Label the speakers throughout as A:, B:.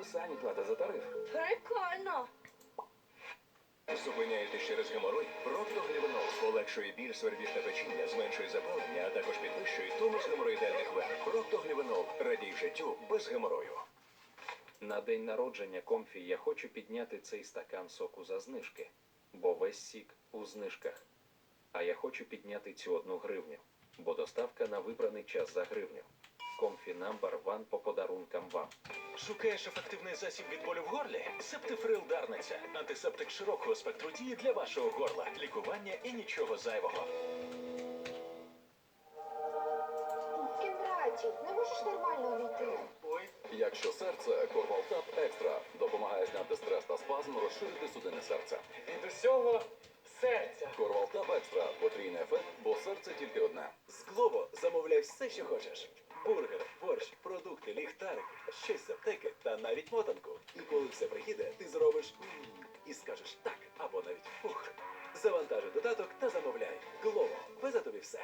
A: описанні плата за тариф.
B: Прикольно.
C: Зупиняєтесь через геморой? Проктоглівенол полегшує біль, свербіж та печіння, зменшує запалення, а також підвищує тонус геморроїдальних вен. Проктоглівенол радій життю без геморою.
A: На день народження комфі я хочу підняти цей стакан соку за знижки, бо весь сік у знижках. А я хочу підняти цю одну гривню, бо доставка на вибраний час за гривню. Комфі Number One по подарункам вам.
C: Шукаєш ефективний засіб від болю в горлі? Септифрил Дарниця. Антисептик широкого спектру дії для вашого горла. Лікування і нічого зайвого.
B: Кіндратів, не можеш нормально увійти?
D: Якщо серце, Корвалтап Екстра допомагає зняти стрес та спазм, розширити судини серця.
E: Від усього серця.
D: Корвалтап Екстра потрійний ефект, бо серце тільки одне.
C: З Глово замовляй все, що хочеш. Бургер, борщ, продукти, ліхтарик, щось з аптеки та навіть мотанку. І коли все приїде, ти зробиш і скажеш так або навіть фух. Завантажи додаток та замовляй. Глово, везе тобі все.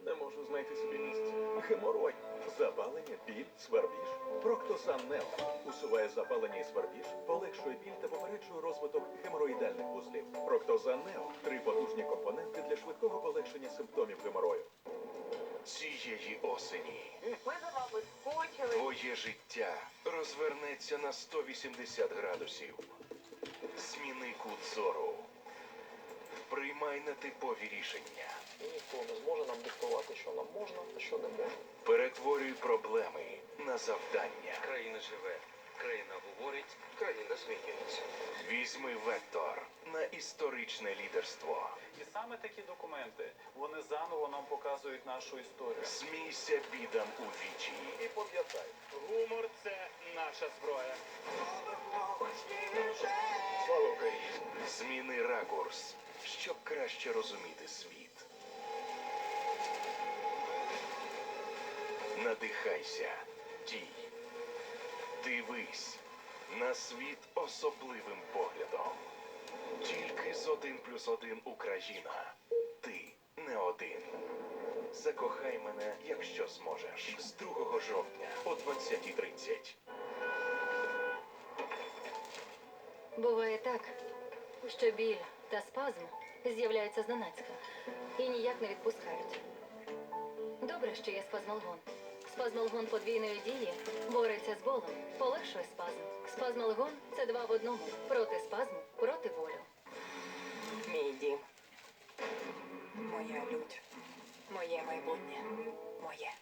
C: Не можу знайти собі місця. Геморой, запалення, біль, свербіж. Проктосан Нео усуває запалення і свербіж, полегшує біль та попереджує розвиток геморроїдальних вузлів. Проктозан Нео три потужні компоненти для швидкого полегшення симптомів геморою.
F: Цієї осені
B: Ми за вами скучили.
F: твоє життя розвернеться на 180 градусів. Зміни кут зору. Приймай нетипові рішення.
E: Ніхто не зможе нам диктувати, що нам можна, а що не можна.
F: Перетворюй проблеми на завдання.
G: Країна живе, країна говорить, країна змінюється.
F: Візьми вектор на історичне лідерство.
H: І саме такі документи вони заново нам показують нашу історію.
F: Смійся бідам у вічі.
H: І пам'ятай, гумор це наша зброя.
F: Зміни ракурс, щоб краще розуміти світ. Надихайся, дій. Дивись на світ особливим поглядом. Тільки з один плюс один Україна. Ти не один. Закохай мене, якщо зможеш. З 2 жовтня о 20.30.
I: Буває так, що біль та спазм з'являються зненацька і ніяк не відпускають. Добре, що є спазмалгон. Спазмалгон подвійної дії бореться з болем, полегшує спазм. Спазмолгон це два в одному проти спазму, проти болю.
B: Мій дім. Моя лють. Моє майбутнє. Моє.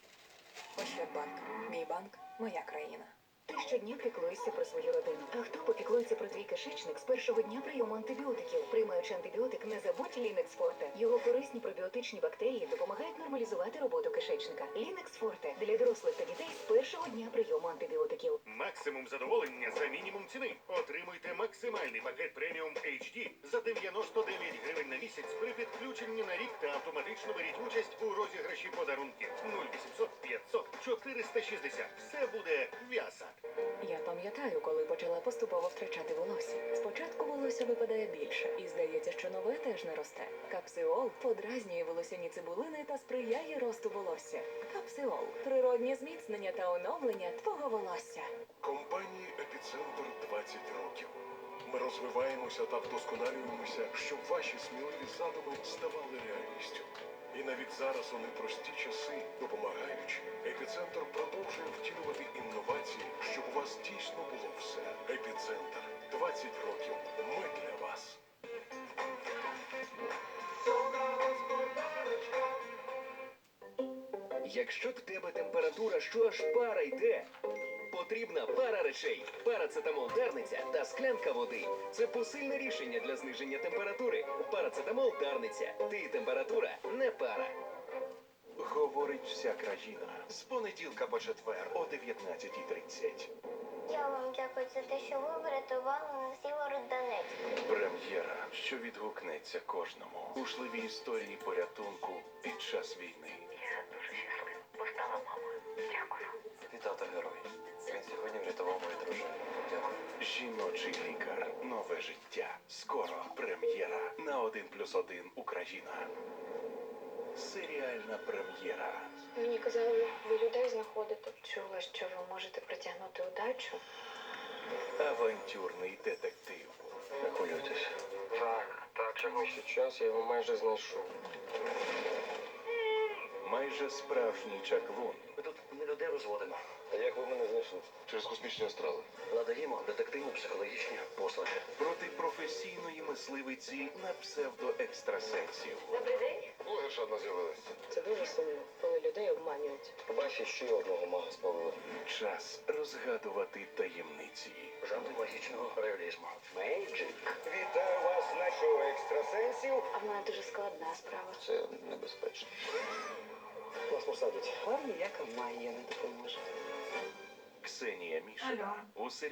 B: Ощадбанк. Мій банк. Моя країна.
J: Ти щодня піклуєшся про свою родину. А хто попіклується про твій кишечник з першого дня прийому антибіотиків? Приймаючи антибіотик, не забудь Лінекс Форте. Його корисні пробіотичні бактерії допомагають нормалізувати роботу кишечника. Лінекс Форте для дорослих та дітей з першого дня прийому антибіотиків.
K: Максимум задоволення за мінімум ціни. Отримуйте максимальний пакет преміум HD за 99 гривень на місяць при підключенні на рік та автоматично беріть участь у розіграші подарунків 0800 500 460. Все буде в'яса.
J: Я пам'ятаю, коли почала поступово втрачати волосся. Спочатку волосся випадає більше, і здається, що нове теж не росте. Капсиол подразнює волосяні цибулини та сприяє росту волосся. Капсиол природнє зміцнення та оновлення твого волосся.
K: Компанії Епіцентр 20 років. Ми розвиваємося та вдосконалюємося, щоб ваші сміливі задуми ставали реальністю. І навіть зараз у непрості часи, допомагаючи, епіцентр продовжує втілювати інновації, щоб у вас дійсно було все. Епіцентр 20 років. Ми для вас.
C: Якщо в тебе температура, що аж пара йде, потрібна пара речей. Парацетамол Дарниця та склянка води. Це посильне рішення для зниження температури. Парацетамол Дарниця. Ти температура не пара. Говорить вся країна. З понеділка по четвер о 19.30.
B: Я вам дякую за те, що ви врятували нас Сєвєродонецьк.
F: Прем'єра, що відгукнеться кожному. Ушливі історії порятунку під час війни. Плюс 1 Україна. Серіальна прем'єра.
J: Мені казали, ви людей знаходите. Чула, що ви можете притягнути удачу.
F: авантюрний детектив.
G: Не хвилюйтесь.
L: Так, так, чому ще час, я його майже знайшов.
F: Майже справжній чаклун.
G: Ми тут не людей розводимо. А як ви? Через космічні астрали. Надаємо детективно-психологічні послуги.
F: проти професійної мисливиці на псевдоекстрасенсів.
I: Добрий день.
G: Блогерша одна з'явилась.
M: Це дуже сумно, коли людей обманюють.
G: Побачиш ще одного мага спалили.
F: Час розгадувати таємниці.
G: Жанр магічного реалізму.
N: Мейджик. Вітаю вас на шоу екстрасенсів.
M: А в мене дуже складна справа.
G: Це небезпечно.
N: Вас посадять. Вам ніяка магія не допоможе.
F: Ксенія Мішина у серіалі